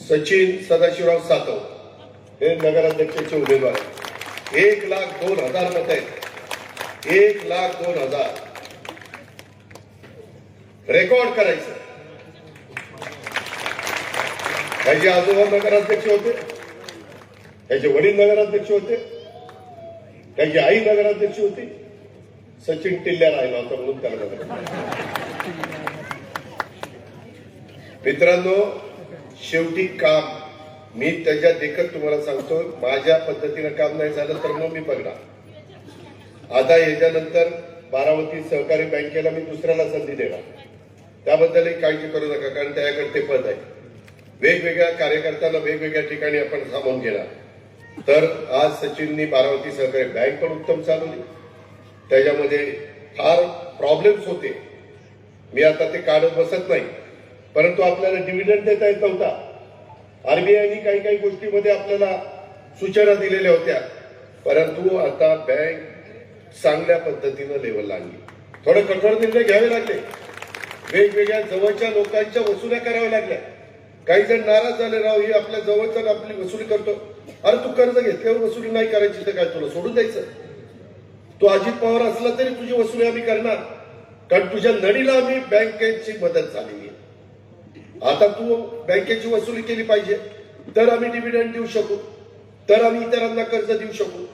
सचिन सदाशिवराव सातव हे नगराध्यक्षाचे उमेदवार आहेत. एक लाख दोन हजार मत आहेत. एक लाख दोन हजार. रेकॉर्ड करायचं. त्याचे आजोबा नगराध्यक्ष होते. त्याचे वडील नगराध्यक्ष होते. त्याची आई नगराध्यक्ष होती. सचिन टिल्ल्या राहिला होता म्हणून त्याला मित्रांनो शेवटी काम. मी त्याच्या देखत तुम्हाला सांगतो माझ्या पद्धतीनं काम नाही झालं तर मग मी बघणार आता याच्यानंतर बारामती सहकारी बँकेला मी दुसऱ्याला संधी देणार. त्याबद्दलही काळजी करू नका कारण त्याच्याकडे ते पद आहे. वेगवेगळ्या कार्यकर्त्यांना वेगवेगळ्या ठिकाणी आपण सामावून घेणार. तर आज सचिननी बारामती सहकारी बँक पण उत्तम चालवली त्याच्यामध्ये फार प्रॉब्लेम्स होते. मी आता ते काढत बसत नाही. परंतु आपल्याला डिव्हिडंड देता येत नव्हता. आरबीआयने काही काही गोष्टीमध्ये आपल्याला सूचना दिलेल्या होत्या. परंतु आता बँक चांगल्या पद्धतीनं लेवल आणली. थोडे कठोर निर्णय घ्यावे लागले. वेगवेगळ्या जवळच्या लोकांच्या वसुल्या कराव्या लागल्या. काही जण नाराज झाले राव ही आपल्या जवळचा आपली वसुली करतो. अरे तू कर्ज घेतल्यावर वसुली नाही करायची तर काय तुला सोडून द्यायचं? तू अजित पवार असला तरी तुझी वसुली आम्ही करणार. कारण तुझ्या नडीला आम्ही बँकेची मदत झालेली आहे. आता तू बँकेची वसुली केली पाहिजे. तर आम्ही डिव्हिडंड देऊ शकू. तर आम्ही इतरांना कर्ज देऊ शकू.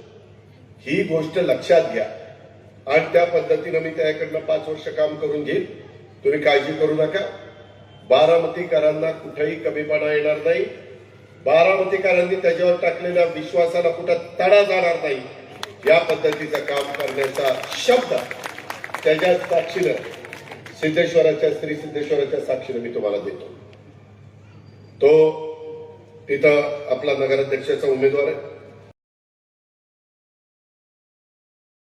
ही गोष्ट लक्षात घ्या. आणि त्या पद्धतीनं मी त्याकडनं पाच वर्ष काम करून घेईन. तुम्ही काळजी करू नका. बारामतीकरांना कुठेही कमीपणा येणार नाही. बारामतीकरांनी त्याच्यावर टाकलेल्या विश्वासाला कुठं तडा जाणार नाही. या पद्धतीचं काम करण्याचा शब्द त्याच्या साक्षीनं सिद्धेश्वराच्या श्री सिद्धेश्वराच्या साक्षीने मी तुम्हाला देतो. तो तिथं आपला नगराध्यक्षाचा उमेदवार आहे.